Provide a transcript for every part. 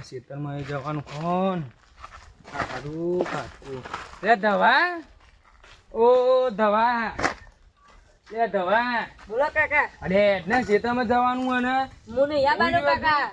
ના ખેતરમાં જવાનું કોણ? કાઢું કાઢું લે ધવા. ઓ ધવા. લે ધવા. બોલો કાકા. અરે ના ખેતરમાં જવાનું અને નહીં આવવાનો કાકા.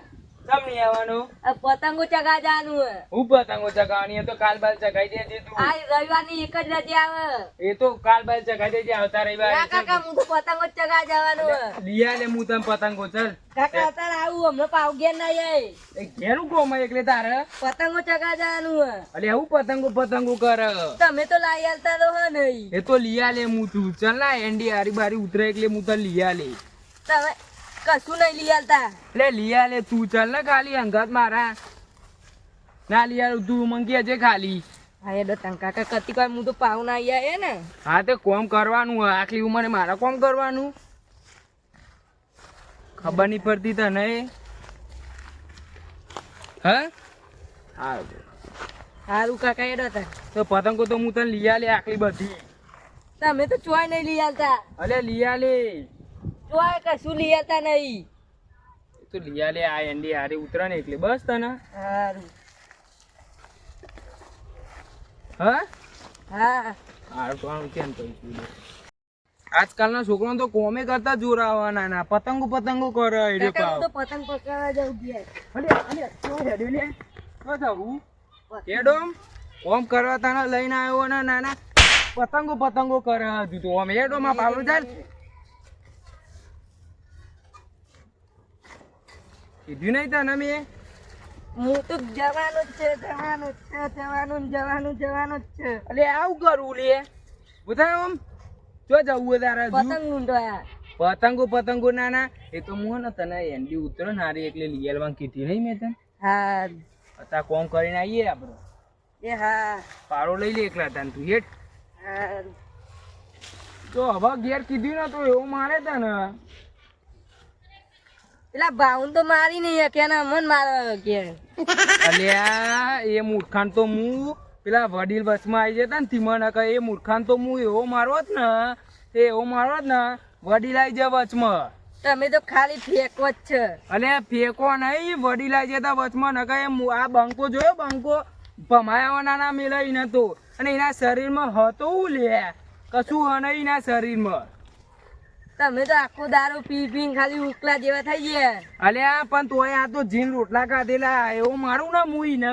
આવવાનું? પતંગો ચગા જવાનું હું પતંગો ચગાવાની તો કાલ બાલ ચગાઈ દેજે તું. આ રવિવારની એક જ રજા આવે. એ તો કાલ બાલ ચગાઈ દેજે આવતા ના કાકા હું તો પતંગો ચગા જવાનું હે. લે હું તને પતંગો ચલ. કાકા અત્યારે આવું હમણાં પાવ ઘેર ના જાય એ ઘેરું કોમ એકલે તારે? પતંગો ચગા જવાનું હે. અલે હું પતંગો પતંગો કર. તમે તો લાઈ આલતા તો હે નહીં. એ તો લીયા લે હું તું. ચલ ના એન્ડી હારી બારી ઉતરે એટલે હું તને લીયા લે. તમે કશું નહીં લઈ આલતા. લે લીયા લે તું ચલ ને ખાલી અંગત મારા. ના લીયા તું મંગી છે ખાલી. હા એ દત્તન કાકા કતી વાર હું તો પાવ ના આયા હે ને. હા તે કોમ કરવાનું આખલી આટલી ઉંમરે મારે કોમ કરવાનું? ખબર નહીં પડતી તને? હા? સારું કાકા એ તા તો પતંગો તો હું તને લીયા લે આટલી બધી. તમે તો ચોય નહીં લઈ આલતા. અલે લીયા લે ચોય કશું લઈ આલતા નહીં. તો લીયા લે આ એન્ડી હારી ઉતરે ને એટલે બસ તને. સારું હા? હા. હારું તો આમ કેમ કહીશું આજકાલના છોકરો તો કોમે કરતા જોરાવાના ના પતંગો પતંગો કરે એ રે તો પતંગ પકડવા જાવ ગયા અલે અલે તો હેડ્યો લે? તો જાવું એડોમ કોમ કરવા તને લઈને આવ્યો ને નાના. પતંગો પતંગો કરે હજુ તો આમ. હેડો માં પાવડો ચાલ. કીધું નહીં તને મેં? હું તો જવાનું જ છે જવાનું જ છે જવાનું જવાનું જવાનું જ છે. એટલે આવું કરવું લે. બધા આમ જો જવું તારે પતંગ પતંગો પતંગો નાના એ તો હું ને તને એન્ડી ઉતરો ને હારી એટલે આવવાનું કીધી નહીં મેં તને. હા. અત્યારે કોમ કરીને આવીએ આપણે એ હા. પારો લઈ લે એકલા તને તું હેઠ તો હવે ઘેર કીધું ને તો એવું મારે તને. પેલા ભાઉન તો મારી નહીં કે મન મારો કે અલ્યા એ મૂર્ખાન તો હું પેલા વડીલ બસમાં આવી જતા ને ધીમા કહે એ મૂર્ખાન તો હું એવો મારો જ ને તે એવો મારો જ ને વડીલ આવી જાય વચમાં તમે તો ખાલી ફેંકો જ છે. અલે ફેંકો નહીં વડીલ આવી જતા વચમાં ન કહે મુ- આ બંકો જોયો બંકો ભમાયાવાના ના મેળવી નતો અને એના શરીરમાં હતો લે કશું હ નહીં એના શરીરમાં. તમે તો આખો દારૂ પી પીને ખાલી ઉકલા જેવા થઈ ગયા. અલ્યા પણ તોય આ તો જીન રોટલા ખાધેલા એવું મારું ના મુઈ ને.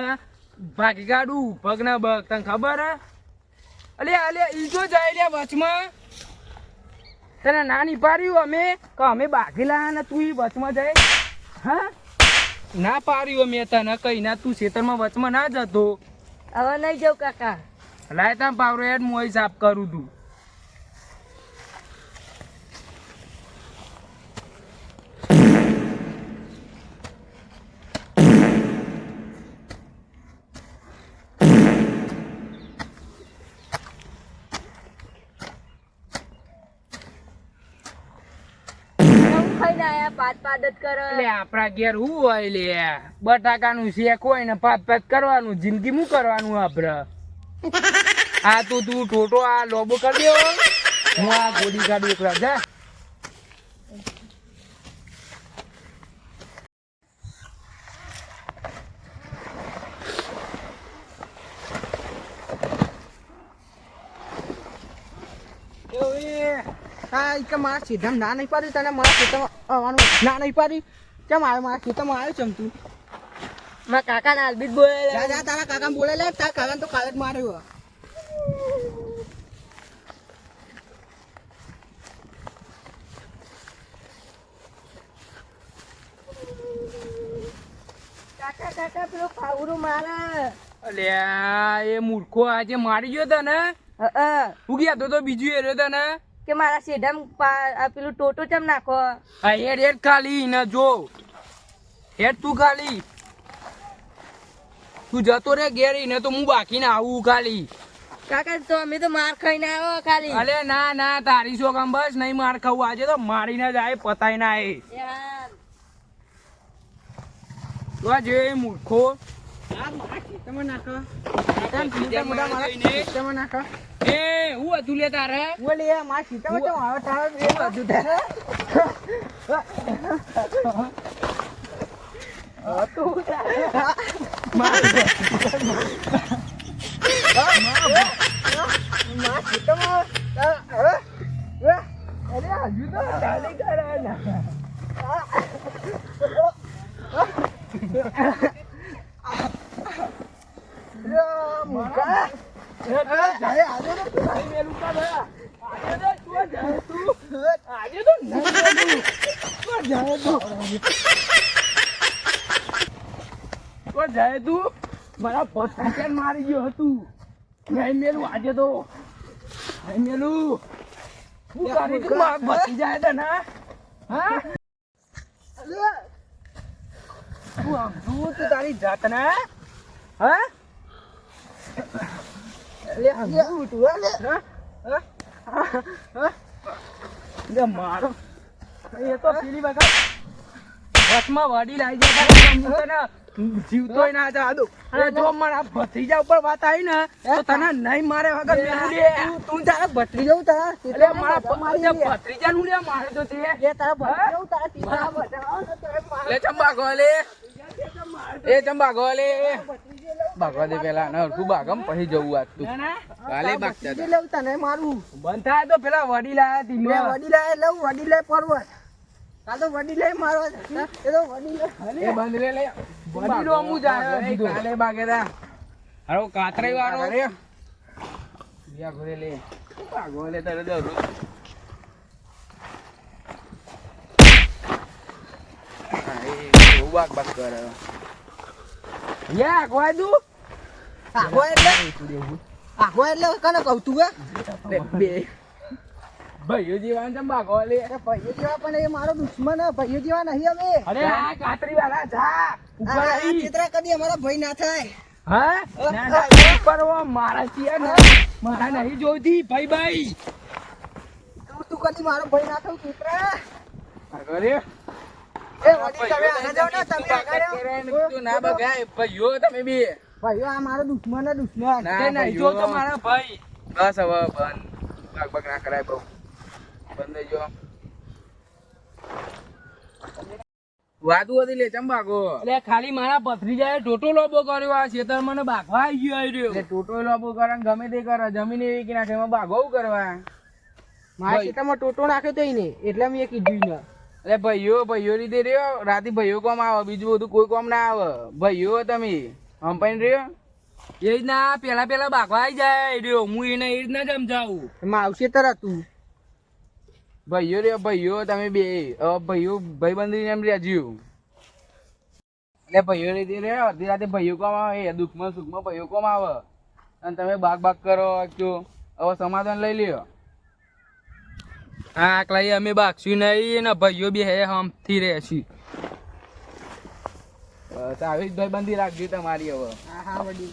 ભાગી કાઢું પગ ના બગ તને ખબર હે? અલ્યા અલ્યા ઈ જો જાય લ્યા વચમાં. તને ના ની પાડ્યું અમે? કે અમે બાઘેલા ને તું ઈ વચમાં જાય? હા? ના પાડ્યું અમે તને કઈ ના તું ખેતરમાં વચમાં ના જતો. હવે નહીં જાઉં કાકા. લાય તમે પાવરો હેડ મોઈ સાફ કરું તું હું પાટ પાટ જ કરે. એટલે આપણા ઘેર હું હોય લે? બટાકાનું શેક હોય ને પાત પાત કરવાનું જિંદગી શું કરવાનું આપણે? આ તું તું ટોટો આ લોબો કરી દેવો હું આ ગોડી કાઢું એકલા. જા. હા કે મારા સીધા ના નહીં પાડી તને મારા ખેતરમાં આવવાનું ના નહીં પાડી. કેમ આવ્યો મારા ખેતરમાં આવ્યો ચમ તું. મારા કાકા ના અલબીત બોલે જા જા તારા કાકા બોલે લે. તારા કાકા તો કાલે જ માર્યો કાકા કાકા પેલો પાવડું મારે. અલ્યા એ મૂર્ખો આજે મારી ગયો તને? હું ગયા તો તો બીજું એ રહ્યો તને? કે મારા સેઢમ પેલું ટોટો ચમ નાખો? હેડ હેડ ખાલી ને જો. હેડ તું ખાલી. તું જતો રે ઘેર ને તો હું બાકીને આવું ખાલી. કાકા તો અમે તો માર ખાઈને આવ્યો ખાલી. અલે ના ના તારી શો કામ બસ નહીં માર ખાવું. આજે તો મારીને જાય પતાઈ ના એ. એ હા. જે મૂર્ખો હા મારા ખેતરમાં નાખો આપણે કેમ બીજા મોટા મોટા માણસ મારા જઈને- ખેતરમાં નાખો એ હું હતું લે તારે બોલે યાર મારા ખેતરમાં કેમ આવ્યો તારો એ બધું તારે મારા ખેતરમાં અ, અ, અ, અરે હજુ તો ચાલી કરે ને. અરે, મૂકા. અરે, આજે તો તું મેલું કર, અરે. આજે તો તું જાય તું. આજે તો નહીં મેલું. તું જાય તું. જાય તું મારા પત્તા મારી ગયો હતું. નહીં મેલું આજે તો નહીં મેલું. શું કરી તું મારા બચી જાય તો ના. હા? તું આમ તું તારી જાત હા? અલે, સમજવું તું, અલે. હા? હા? મારો. એ તો પેલી વખત બસમાં વડી લાવી જાય તને જીવતોય ના જાદુ અને જો મારા ભત્રીજા ઉપર વાત આવી ને તો તને નહીં મારે વગર તું- તારા ભત્રી જવું તારા એટલે મારા મારી ભત્રીજા નું લે મારે તો તે. એ તારા ભત્રી તારા તોય મારા લે ચંબા ગોલે એ ચંબા ગોલે ભાગવા દે પેલા ને હરખું ભાગમ પછી જવું આજ તું. કાલે ભાગતા ભત્રીજી લેવું તને મારું. બંધ થાય તો પેલા વડી વડી વડીલા લઉં વડીલા પર્વત કાલ તો વડીલા મારવા છે. એ તો વડીલા. એ બંધ રે લે. વડીલો અમુ જાય કાલે ભાગે હારો કાતરાઈ વાળો. બિયા ઘરે લે. ભાગો લે તારે દરરોજ હા, એ બહુ બાક બાક કરે. યા કોઈ એટલે? આખો એટલે કને કહું તું બે. ભાઈઓ ચમ ભાગો લે. એ ભાઈઓ જેવા પણ એ મારો દુશ્મન હે ભાઈઓ જેવા નહીં અમે. અરે આ કાતરી વાળા જા ઉપર આવી ચિત્રા કદી અમારા ભાઈ ના થાય. હા? ના ના ઉપર મારા છીએ ને મારા નહીં જોતી ભાઈ ભાઈ. તું તું કદી મારો ભાઈ ના થવું ચિત્રા. અરે એ વડી તમે આગળ જાવ ને તમે આગળ તું ના બગાય ભાઈઓ તમે બી. ભાઈઓ આ મારો દુશ્મન હે દુશ્મન. ના નહીં જો તો મારા ભાઈ બસ હવે બંધ. ભાગ ભાગ ના કરાય બહુ. બંધ જો. વાતું હતી લે ચમ ભાગો? એટલે ખાલી મારા ભત્રીજાએ ટોટો લોબો કર્યો આ ખેતર મને ભાગવા આવી ગયો એટલે ટોટો લોબો કરે ગમે તે કરે જમીન એવી કે નાખે એમાં બાઘો કરવા? મારા ખેતરમાં ટોટો નાખ્યો તો ને એટલે મેં કીધું ને. એટલે ભાઈઓ ભાઈઓ રીતે રહ્યો? રાતે ભાઈઓ કોમ આવે બીજું બધું કોઈ કોમ ના આવે. ભાઈઓ તમે હંપાઈને રહ્યો? એ જ ના પેલા પેલા બાકવા આવી જાય રહ્યો. હું એને એ જ ના સમજાવું. એમાં આવશે તરત તું. ભાઈઓ રે, ભાઈઓ, તમે બે. ભાઈઓ ભાઈબંધી એમ રહ્યા જીવ એટલે ભાઈઓ રીતે રે, અડધી રાતે ભાઈઓ કોમ આવે, એ દુઃખમાં, સુખમાં ભાઈઓ કોમ આવે. અને તમે બાગ બાગ કરો તો હવે સમાધાન લઈ લ્યો. હા આકલાઈ અમે બાગશું નહીં ને ભાઈઓ બી હે હમથી રહેશું. બસ, આવી જ ભાઈબંધી રાખજો તમારી હવે. હા હા વડી